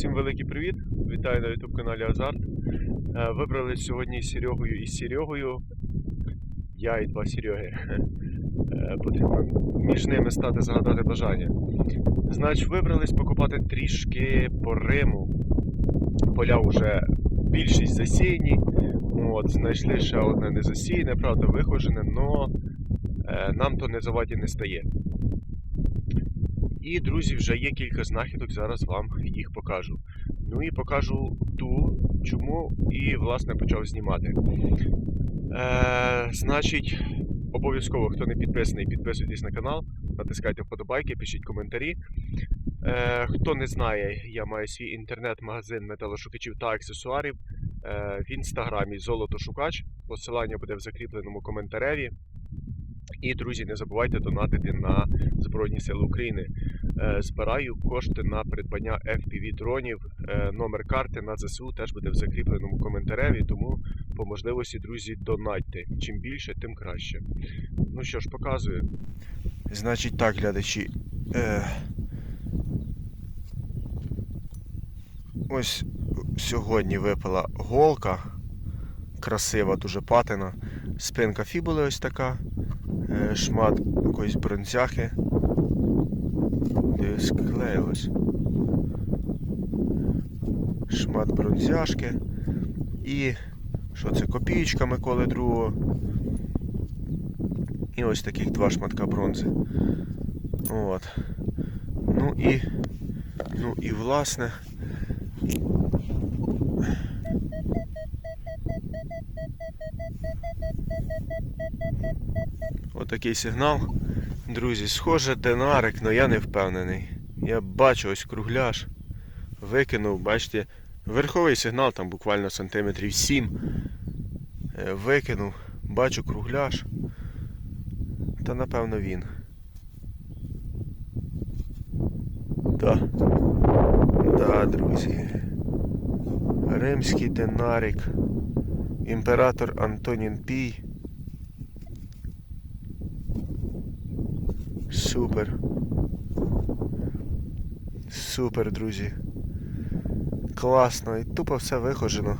Всім великий привіт! Вітаю на YouTube каналі Азарт. Е, Вибрали сьогодні з Серегою і Серегою. Я і два Сереги. Е, Потрібно між ними стати загадати бажання. Значить, вибрались покопати трішки по Риму. Поля вже більшість засіяні. От, знайшли ще одне не засіяне, правда, вихожене, але нам то не заваді не стає. І, друзі, вже є кілька знахідок, зараз вам їх покажу. Ну і покажу ту, чому і, власне, почав знімати. Е, значить, обов'язково, хто не підписаний, підписуйтесь на канал, натискайте вподобайки, пишіть коментарі. Е, хто не знає, я маю свій інтернет-магазин металошукачів та аксесуарів е, в інстаграмі Золотошукач. Посилання буде в закріпленому коментареві. І, друзі, не забувайте донатити на Збройні Сили України. Е, Збираю кошти на придбання FPV дронів. Е, Номер карти на ЗСУ теж буде в закріпленому коментареві, тому по можливості, друзі, донатьте. Чим більше, тим краще. Ну що ж, показую. Значить так, глядачі. Е... Ось сьогодні випала голка. Красива, дуже патина. Спинка фібули ось така. Е, Шмат якоїсь бронзяхи. Десь склеїлось. Шмат бронзяшки. І що це? Копієчка Миколи II. І ось таких два шматка бронзи. От. Ну і. Ну і власне. Отакий сигнал. Друзі, схоже, динарик, але я не впевнений. Я бачу ось кругляш. Викинув, бачите, верховий сигнал там буквально сантиметрів 7. Е, Викинув, бачу кругляш. Та напевно він. Да. Да, друзі. Римський динарик. Імператор Антонін Пій. Супер. Супер, друзі. Класно. І тупо все вихожено.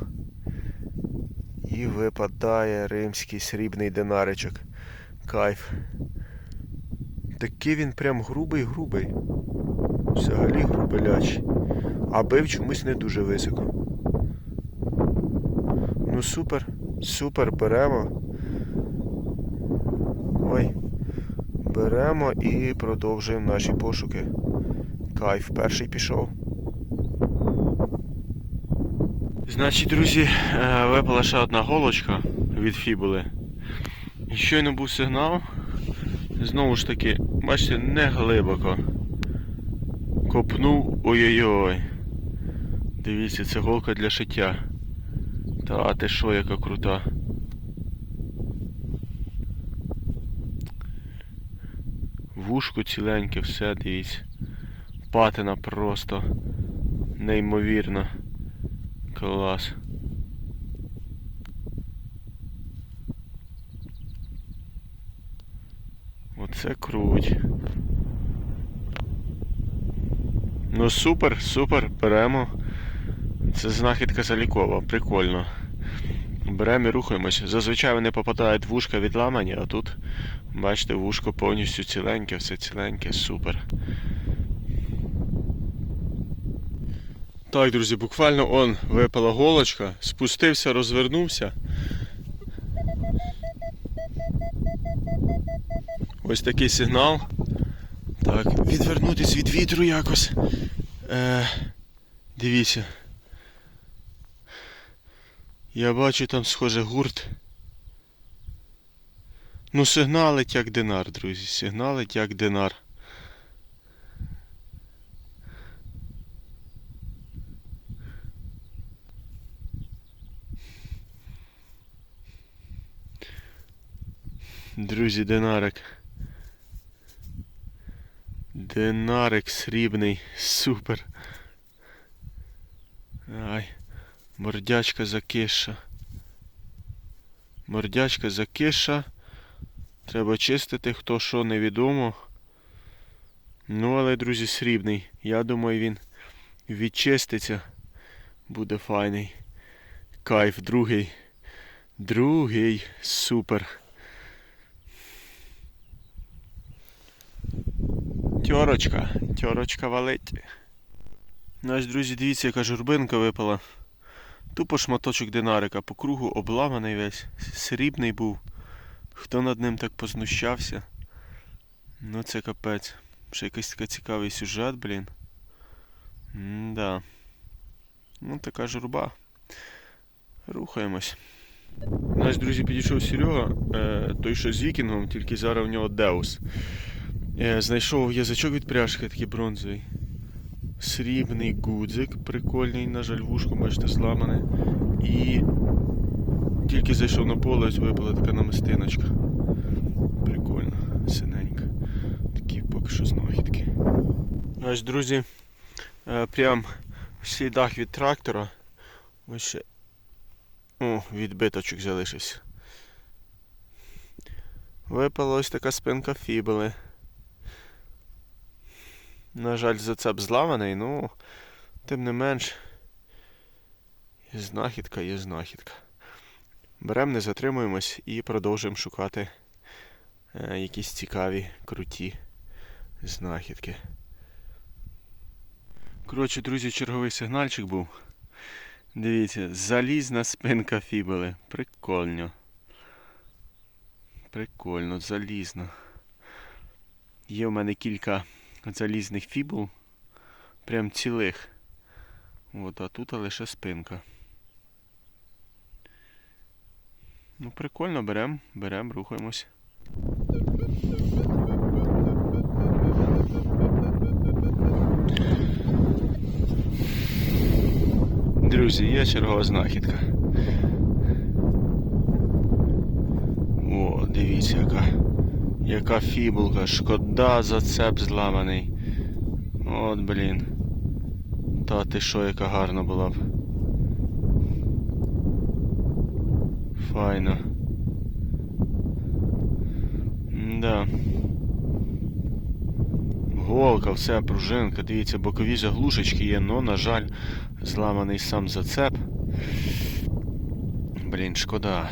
І випадає римський срібний динаричок. Кайф. Такий він прям грубий-грубий. Взагалі грубеляч. А бив чомусь не дуже високо. Ну супер, супер, беремо. Беремо і продовжуємо наші пошуки. Кайф перший пішов. Значить, друзі, е, випала ще одна голочка від фібули. І щойно був сигнал. Знову ж таки, бачите, не глибоко. Копнув ой-ой-ой. Дивіться, це голка для шиття. Та ти що, яка крута. Вушко ціленьке, все, дивіться. Патина просто неймовірна. Клас. Оце круть. Ну супер, супер, беремо. Це знахідка залікова, прикольно. Беремо і рухаємось. Зазвичай вони попадають в вушка відламані, а тут, бачите, вушко повністю ціленьке, все ціленьке, супер. Так, друзі, буквально он випала голочка, спустився, розвернувся. Ось такий сигнал. Так, відвернутись від вітру якось. Е, дивіться. Я бачу там схоже гурт. Ну, сигналить як динар, друзі. Сигналить як динар. Друзі, динарик. Динарик срібний. Супер. Ай. Мордячка закиша. Мордячка закиша. Треба чистити, хто що невідомо. Ну, але, друзі, срібний. Я думаю, він відчиститься. Буде файний. Кайф, другий. Другий. Супер. Тьорочка, тьорочка валить. Наш друзі, дивіться, яка журбинка випала. Тупо шматочок динарика по кругу обламаний весь, срібний був. Хто над ним так познущався? Ну це капець. Ще якийсь такий цікавий сюжет, блін. М-да. Ну така журба. Рухаємось. Наш друзі підійшов Серега, е, той, що з вікінгом, тільки зараз в нього Деус. Е, знайшов язичок від пряжки, такий бронзовий. Срібний гудзик, прикольний, на жаль, вушко, бачите, зламане. І тільки зайшов на поле, ось випала така намистиночка. Прикольно, синенька. Такі поки що знахідки. Ось, друзі, е, прям всій дах від трактора. Ось ще. О, відбиточок залишився. Випала ось така спинка фібели. На жаль, зацеп зламаний, ну, тим не менш, є знахідка є знахідка. Беремо, не затримуємось і продовжуємо шукати е, якісь цікаві, круті знахідки. Коротше, друзі, черговий сигнальчик був. Дивіться, залізна спинка фібели. Прикольно. Прикольно, залізно. Є в мене кілька залізних фібул. Прям цілих. От, а тут лише спинка. Ну, прикольно, берем, берем, рухаємось. Друзі, є чергова знахідка. О, дивіться, яка. Яка фібулка, шкода зацеп зламаний. От, блін. Та ти що, яка гарна була б. Файно. Да. Голка, все, пружинка, дивіться, бокові заглушечки є, но, на жаль, зламаний сам зацеп. Блін, шкода.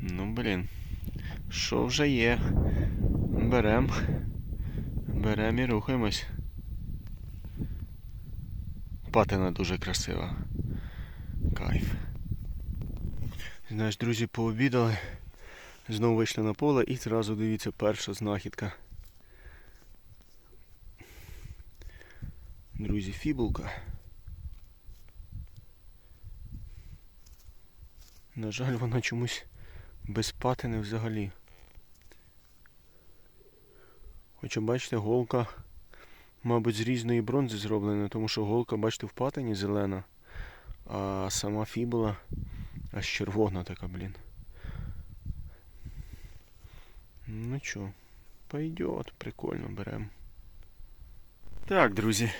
Ну, блін. Що вже є? Берем. Берем і рухаємось. Патина дуже красива. Кайф. Знаєш, друзі, пообідали. Знову вийшли на поле і зразу дивіться перша знахідка. Друзі, фібулка. На жаль, вона чомусь без патини взагалі. Хоча бачите, голка, мабуть, з різної бронзи зроблена, тому що голка, бачите, в патині зелена, а сама фібула аж червона така, блін. Ну чо, пойдет, прикольно берем. Так, друзі.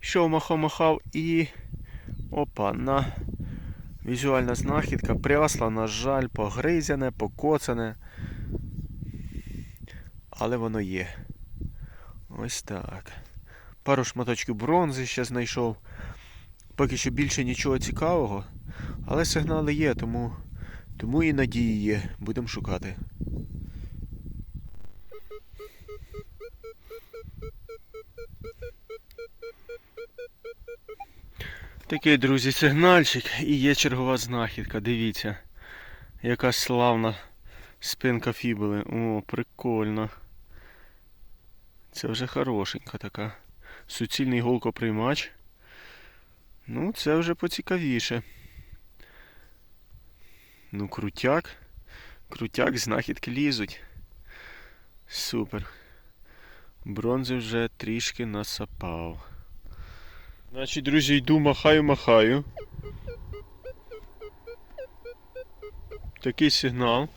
Що махав-махав і... Опа, на візуальна знахідка. Прясла, на жаль, погризяне, покоцане. Але воно є. Ось так. Пару шматочків бронзи ще знайшов. Поки що більше нічого цікавого. Але сигнали є, тому, тому і надії є. Будемо шукати. Такий, друзі, сигнальчик і є чергова знахідка. Дивіться, яка славна спинка фібули. О, прикольно. Це вже хорошенька така. Суцільний голкоприймач. Ну, це вже поцікавіше. Ну, крутяк. Крутяк, знахідки лізуть. Супер. Бронзи вже трішки насапав. Значить, друзі, йду, махаю, махаю. Такий сигнал.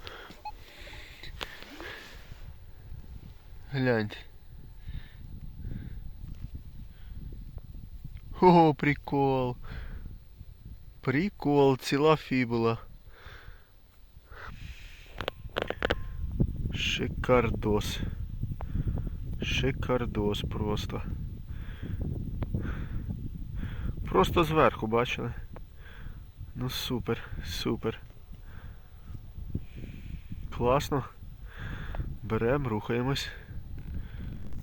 Гляньте. О, прикол. Прикол, ціла фібула. Шикардос. Шикардос просто. Просто зверху бачили. Ну супер, супер. Класно. Беремо, рухаємось.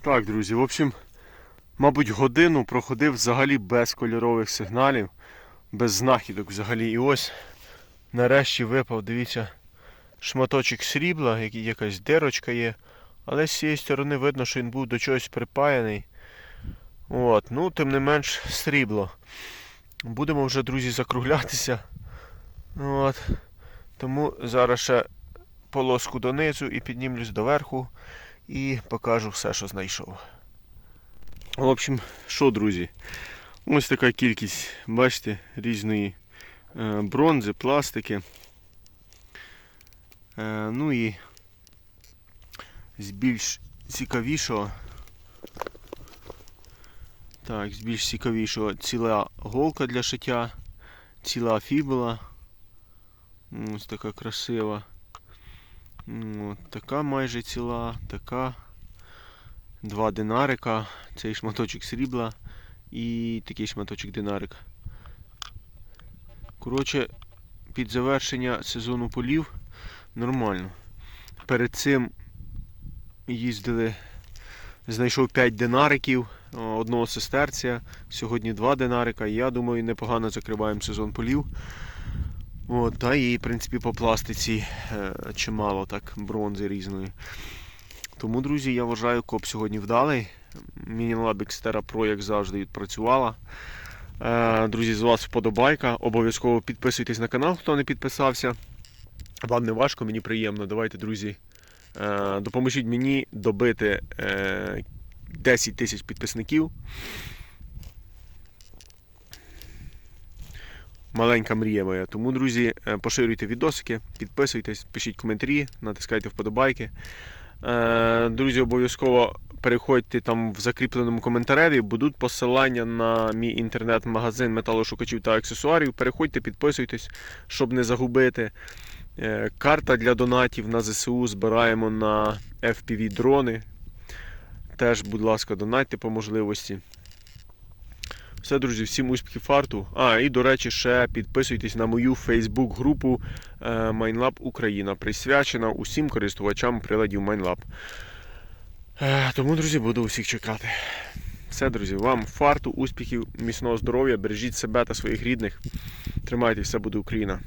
Так, друзі, в общем, мабуть, годину проходив взагалі без кольорових сигналів, без знахідок взагалі. І ось нарешті випав, дивіться, шматочок срібла, якась дирочка є. Але з цієї сторони видно, що він був до чогось припаяний. От, ну, тим не менш, срібло. Будемо вже, друзі, закруглятися. От. Тому зараз ще полоску донизу і піднімлюсь доверху і покажу все, що знайшов. В общем, що, друзі? Ось така кількість, бачите, різної е, бронзи, пластики. Е, ну і з більш цікавішого. Так, з більш цікавішого ціла голка для шиття, ціла фібула. Ось така красива. От, така майже ціла, така. Два динарика, цей шматочок срібла і такий шматочок динарик. Коротше, під завершення сезону полів нормально. Перед цим їздили, знайшов 5 динариків, одного сестерця, сьогодні 2 динарика. Я думаю, непогано закриваємо сезон полів. От, та і, в принципі, по пластиці е, чимало так бронзи різної. Тому, друзі, я вважаю, коп сьогодні вдалий. Мінілаб Xterra Pro, як завжди, відпрацювала. Е, Друзі, з вас вподобайка. Обов'язково підписуйтесь на канал, хто не підписався. Вам не важко, мені приємно. Давайте, друзі, е, допоможіть мені добити е, 10 тисяч підписників. Маленька мрія моя. Тому, друзі, е, поширюйте відосики, підписуйтесь, пишіть коментарі, натискайте вподобайки. Е, Друзі, обов'язково переходьте там в закріпленому коментареві, будуть посилання на мій інтернет-магазин металошукачів та аксесуарів. Переходьте, підписуйтесь, щоб не загубити. Е, Карта для донатів на ЗСУ збираємо на FPV дрони. Теж, будь ласка, донатьте по можливості. Все, друзі, всім успіхів фарту. А, і до речі, ще підписуйтесь на мою Фейсбук-групу е, MineLab Україна, присвячена усім користувачам приладів MineLab. Е, Тому, друзі, буду усіх чекати. Все, друзі, вам фарту, успіхів, міцного здоров'я, бережіть себе та своїх рідних. Тримайтеся, все буде Україна.